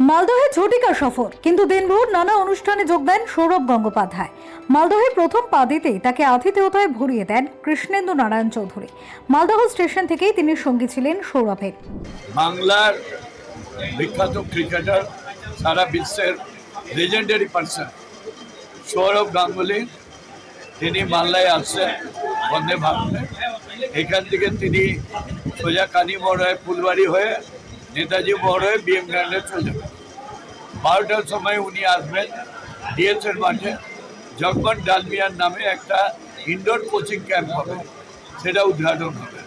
মালদহে ঝটিকা সফর, কিন্তু দিনভর নানা অনুষ্ঠানে যোগ দেন সৌরভ গঙ্গোপাধ্যায়। মালদহে প্রথম পা দিতেই তাকে আতিথেয়তায় ভরিয়ে দেন কৃষ্ণেন্দু নারায়ণ চৌধুরী। মালদহ স্টেশন থেকেই তিনি সঙ্গী ছিলেন সৌরভের। বাংলার বিখ্যাত ক্রিকেটার সারা বিশ্বের লেজেন্ডারি পার্সন সৌরভ গাঙ্গুলি। তিনি মাল্লায় আসছেন, বন্দে ভারতে। এখান থেকে তিনি সোজা কানি মোড় হয়ে ফুলবাড়ি হয়ে নেতাজি বড় হয়ে বিএম গ্র্যান্ডে চলে যাবেন। বারোটার সময় উনি আসবেন ডিএসএর মাঠে। জগমন ডালমিয়ার নামে একটা ইনডোর কোচিং ক্যাম্প হবে। সেটা উদ্ঘাটন হবে।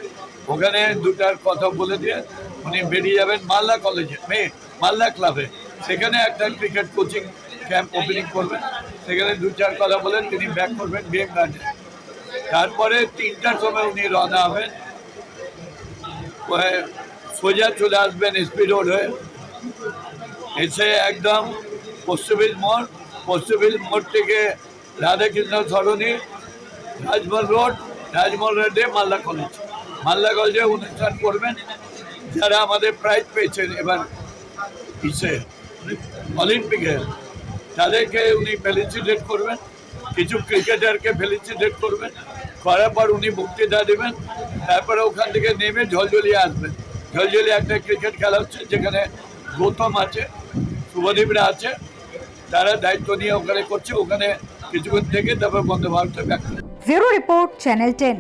ওখানে দুটার কথা বলে দিয়ে উনি বেরিয়ে যাবেন মালদা কলেজে, মেয়ে, মালদা ক্লাবে। সেখানে একটা ক্রিকেট কোচিং ক্যাম্প ওপেনিং করবেন। সেখানে দু চার কথা বলে তিনি ব্যাক করবেন বিএম গার্ডে তারপরে তিনটার সময় উনি রওনা হবেন সোজা চলে আসবেন এসপি রোড হয়ে। এসে একদম পশ্চিমবঙ্গ মোড় পশ্চিমবঙ্গ মোড় থেকে রাধাকৃষ্ণ সরণি রাজমহল রোড, রাজমহল রোডে মালদা কলেজ মালদা কলেজে অনুষ্ঠান করবেন, যারা আমাদের প্রাইজ পেয়েছেন এবার ইসে, অলিম্পিকে। তাদেরকে উনি ফেলিসিটেট করবেন, কিছু ক্রিকেটারকে ফেলিসিটেট করবেন। করার পর উনি বক্তৃতা দেবেন, তারপরে ওখান থেকে নেমে ঝলঝলিয়ে আসবেন। ঝলঝলিয়ে একটা ক্রিকেট খেলা হচ্ছে, যেখানে গৌতম আছে, শুভদীপরা আছে, তারা দায়িত্ব নিয়ে ওখানে করছে, ওখানে কিছুক্ষণ থেকে তারপর বন্ধ ভারতে ব্যাক রিপোর্ট চ্যানেল টেন।